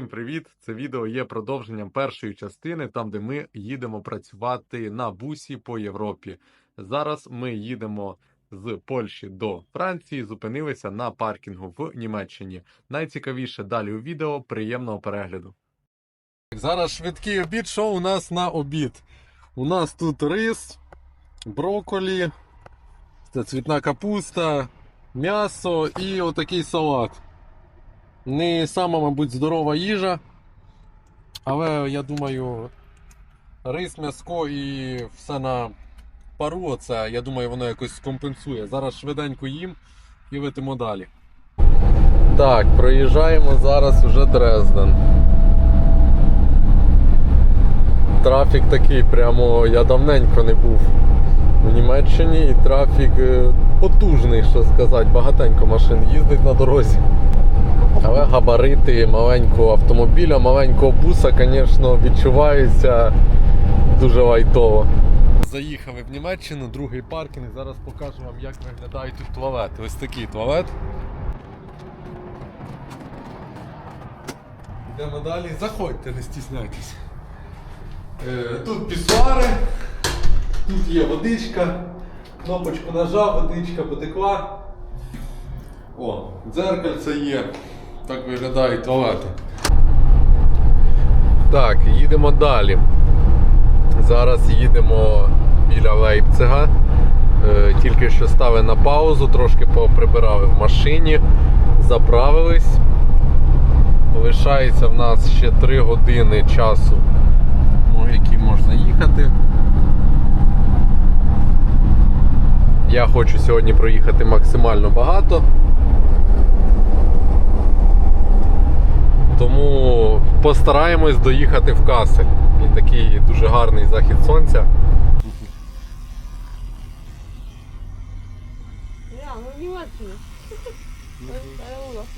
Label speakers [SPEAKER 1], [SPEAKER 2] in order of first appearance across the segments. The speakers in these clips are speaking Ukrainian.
[SPEAKER 1] Всім привіт! Це відео є продовженням першої частини, там де ми їдемо працювати на бусі по Європі. Зараз ми їдемо з Польщі до Франції, зупинилися на паркінгу в Німеччині. Найцікавіше далі у відео. Приємного перегляду. Зараз швидкий обід. Що у нас на обід? У нас тут рис, брокколі, це цвітна капуста, м'ясо і отакий салат. Не сама, мабуть, здорова їжа. Але я думаю, рис, м'яско і все на пару, оце, я думаю, воно якось компенсує. Зараз швиденько їм і летимо далі. Так, проїжджаємо зараз вже Дрезден. Трафік такий, прямо я давненько не був в Німеччині і трафік е, потужний, що сказати, багатенько машин їздить на дорозі. Але габарити маленького автомобіля, маленького буса, звісно, відчуваються дуже лайтово. Заїхали в Німеччину, другий паркінг. Зараз покажу вам, як виглядають тут туалети. Ось такий туалет. Йдемо далі. Заходьте, не стісняйтесь. Е, Тут пісуари, тут є водичка, кнопочку нажав, водичка потекла. О, дзеркальце є. Так виглядають туалети. Так, їдемо далі. Зараз їдемо біля Лейпцига. Е, Тільки що стали на паузу, трошки поприбирали в машині, заправились. Лишається в нас ще 3 години часу, ну, які можна їхати. Я хочу сьогодні проїхати максимально багато. Тому постараємось доїхати в Касель. І такий дуже гарний захід сонця.
[SPEAKER 2] Nieładnie.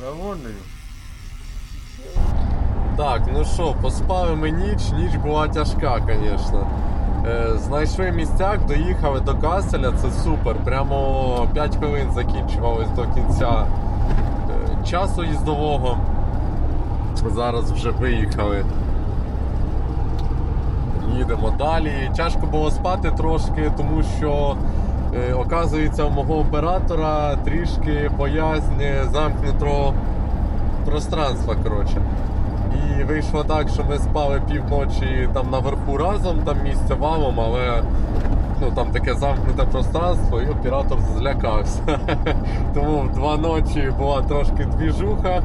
[SPEAKER 2] Euro.
[SPEAKER 1] Так, ну що, поспали ми ніч, ніч була тяжка, звісно. Е, знайшли місцяк, доїхали до Каселя, це супер. Прямо 5 хвилин закінчувалось до кінця е, часу їздового. Зараз вже виїхали. Їдемо далі. Тяжко було спати трошки, тому що, е, оказується, у мого оператора трішки боязнь замкнутого пространства. коротше. І вийшло так, що ми спали півночі там наверху разом, там місце валом, але ну, там таке замкнуте пространство, і оператор злякався. Тому в два ночі була трошки двіжуха.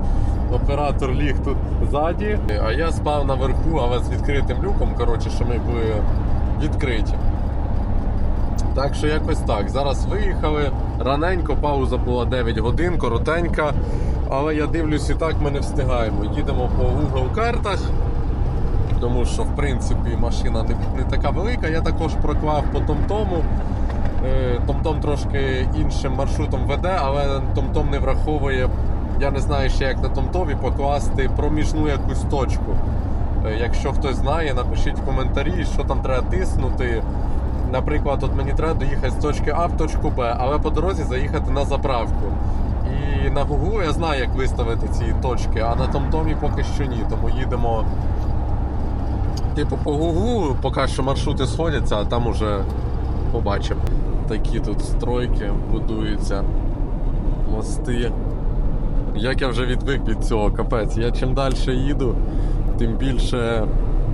[SPEAKER 1] Оператор ліг тут ззаді, а я спав наверху, але з відкритим люком, коротше, що ми були відкриті. Так що якось так. Зараз виїхали. Раненько, пауза була 9 годин, коротенька. Але я дивлюсь, і так ми не встигаємо. Їдемо по Google картах, тому що в принципі машина не, не така велика. Я також проклав по Томтому. Е, Томтом трошки іншим маршрутом веде, але Томтом не враховує, я не знаю ще як на Томтові покласти проміжну якусь точку. Е, Якщо хтось знає, напишіть в коментарі, що там треба тиснути. Наприклад, от мені треба доїхати з точки А в точку Б, але по дорозі заїхати на заправку. І на Google я знаю, як виставити ці точки, а на Томтомі поки що ні. Тому їдемо типу по Google, поки що маршрути сходяться, а там уже побачимо. Такі тут стройки будуються, мости. Як я вже відвик від цього, капець. Я чим далі їду, тим більше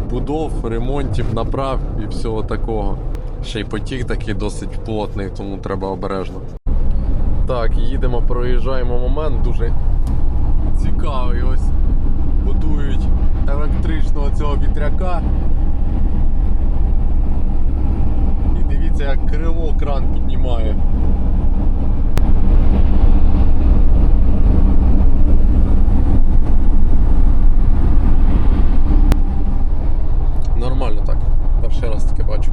[SPEAKER 1] будов, ремонтів, направ і всього такого. Ще й потік такий досить плотний, тому треба обережно. Так, їдемо, проїжджаємо момент дуже цікавий. Ось будують електричного цього вітряка. І дивіться, як крило кран піднімає. Нормально так. Перший раз таке бачу.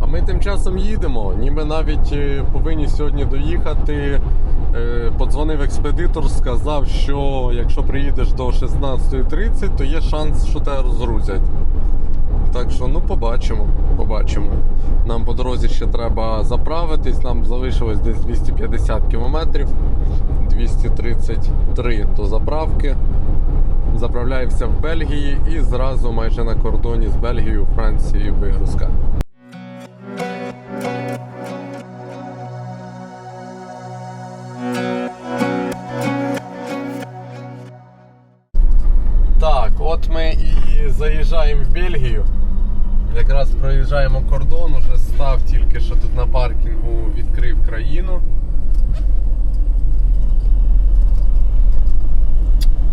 [SPEAKER 1] А ми тим часом їдемо. Ніби навіть е, повинні сьогодні доїхати. Е, Подзвонив експедитор, сказав, що якщо приїдеш до 16.30, то є шанс, що тебе розгрузять. Так що, ну, побачимо. Побачимо. Нам по дорозі ще треба заправитись, нам залишилось десь 250 кілометрів, 233 до заправки. заправляємося в Бельгії і зразу майже на кордоні з Бельгією, Францією вигрузка. Заїжджаємо в Бельгію. Якраз проїжджаємо кордон, уже став тільки що тут на паркінгу відкрив країну.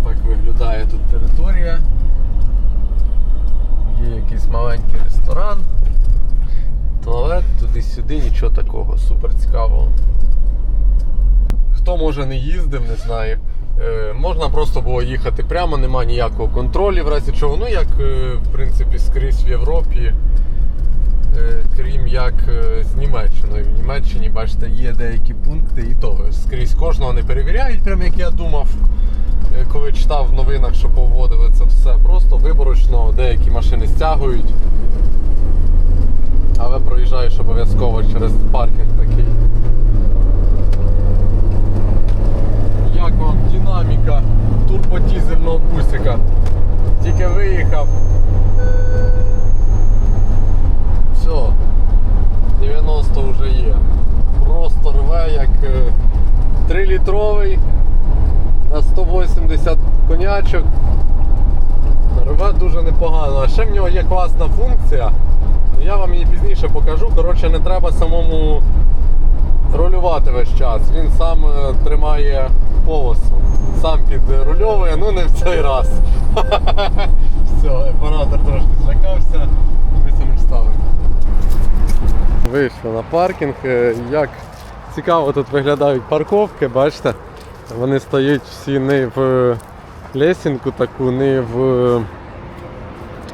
[SPEAKER 1] Так виглядає тут територія. Є якийсь маленький ресторан, туалет, туди-сюди, нічого такого, супер цікавого. Хто може не їздив, не знаю. Е, можна просто було їхати прямо, нема ніякого контролю, в разі чого. Ну, як е, в принципі скрізь в Європі, е, крім як з Німеччиною. В Німеччині, бачите, є деякі пункти, і то скрізь кожного не перевіряють, прям як я думав, коли читав в новинах, що поводили це все. Просто виборочно деякі машини стягують. Але проїжджаєш обов'язково через паркінг такий. Динаміка турбодізельного бусика? Тільки виїхав. Все. 90 вже є. Просто рве як 3-літровий на 180 конячок. Рве дуже непогано. А ще в нього є класна функція. Я вам її пізніше покажу. Коротше, не треба самому рулювати весь час. Він сам е, тримає полосу, сам підрульовує, ну не в цей раз. Все, оператор трошки злякався, ми це не вставимо. Вийшли на паркінг. Е, Як цікаво тут виглядають парковки, бачите? Вони стоять всі не в лесінку таку, не в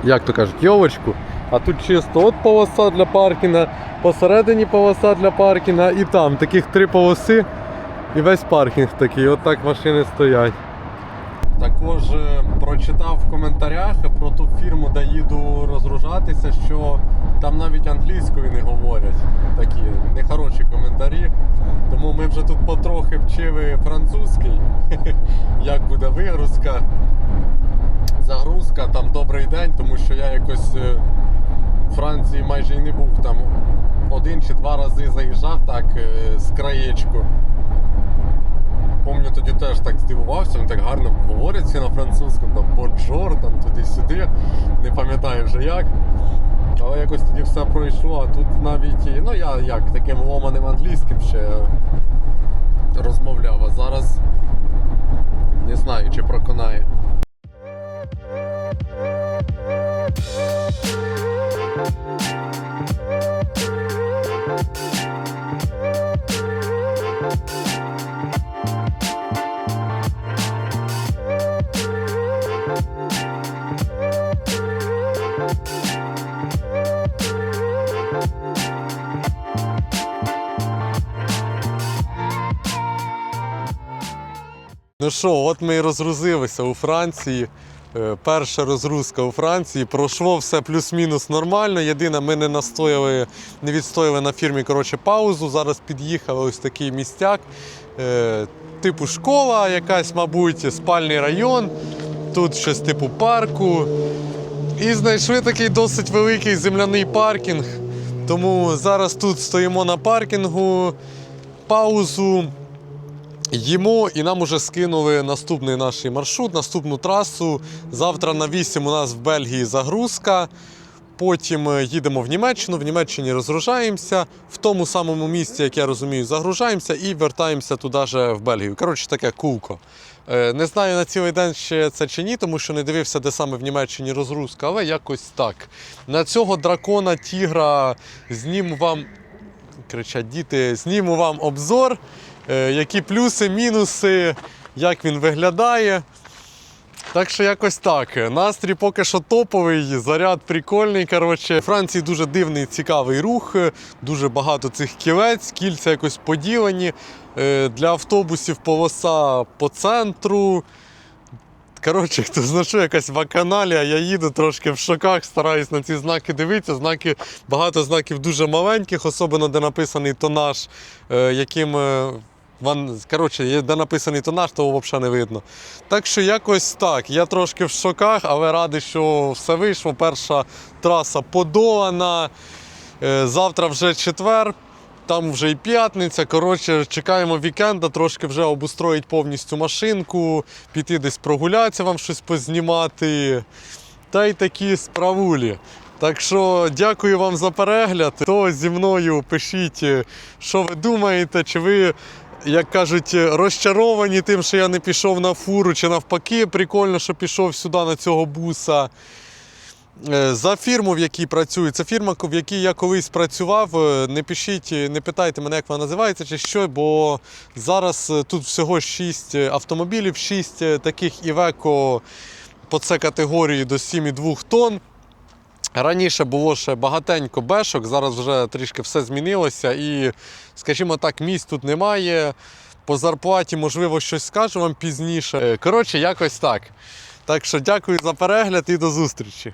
[SPEAKER 1] як то кажуть, йовочку. А тут чисто от полоса для паркінга, посередині полоса для паркінга і там таких три полоси і весь паркінг такий, от так машини стоять. Також е, прочитав в коментарях про ту фірму, де їду розгружатися, що там навіть англійською не говорять. Такі нехороші коментарі. Тому ми вже тут потрохи вчили французький, як буде вигрузка загрузка, там добрий день, тому що я якось е, в Франції майже і не був там один чи два рази заїжджав так е, з краєчку. Тоді теж так здивувався, вони так гарно говорять всі на французькому, там бонжор, там туди-сюди, не пам'ятаю вже як. Але якось тоді все пройшло, а тут навіть, ну я як таким ломаним англійським ще розмовляв, а зараз не знаю, чи проконає. Ну що, от ми і розгрузилися у Франції. Е, Перша розгрузка у Франції. Пройшло все плюс-мінус нормально. Єдине, ми не настояли, не відстояли на фірмі коротше, паузу. Зараз під'їхали ось такий містяк. Е, Типу школа, якась, мабуть, спальний район. Тут щось типу парку. І знайшли такий досить великий земляний паркінг. Тому зараз тут стоїмо на паркінгу, паузу. Їмо і нам уже скинули наступний наш маршрут, наступну трасу. Завтра на 8 у нас в Бельгії загрузка. Потім е, їдемо в Німеччину, в Німеччині розгружаємося, в тому самому місці, як я розумію, загружаємося і вертаємося туди же в Бельгію. Коротше, таке кулко. Е, Не знаю на цілий день ще це чи ні, тому що не дивився, де саме в Німеччині розгрузка, але якось так. На цього дракона тігра зніму вам кричать діти, зніму вам обзор, які плюси, мінуси, як він виглядає. Так що якось так. Настрій поки що топовий, заряд прикольний. Коротше, У Франції дуже дивний, цікавий рух, дуже багато цих кілець, кільця якось поділені. Е, Для автобусів полоса по центру. Коротше, хто знайшов якась ваканалія, я їду трошки в шоках, стараюсь на ці знаки дивитися. Знаки, багато знаків дуже маленьких, особливо де написаний тонаж, е, яким е, коротше, де написаний тонаж, того взагалі не видно. Так що якось так. Я трошки в шоках, але радий, що все вийшло. Перша траса подолана. Е, Завтра вже четвер, там вже і п'ятниця. Коротше, чекаємо вікенда, трошки вже обустроїть повністю машинку, піти десь прогулятися, вам щось познімати. Та й такі справулі. Так що дякую вам за перегляд. Хто зі мною пишіть, що ви думаєте, чи ви. Як кажуть, розчаровані тим, що я не пішов на фуру, чи навпаки, прикольно, що пішов сюди на цього буса. Е, За фірму, в якій працюю, це фірма, в якій я колись працював. Е, Не пишіть, не питайте мене, як вона називається чи що, бо зараз е, тут всього 6 автомобілів, 6 таких Івеко по це категорії до 7,2 тонн. Раніше було ще багатенько бешок, зараз вже трішки все змінилося і, скажімо так, місць тут немає. По зарплаті, можливо, щось скажу вам пізніше. Е, Коротше, якось так. Так що дякую за перегляд і до зустрічі.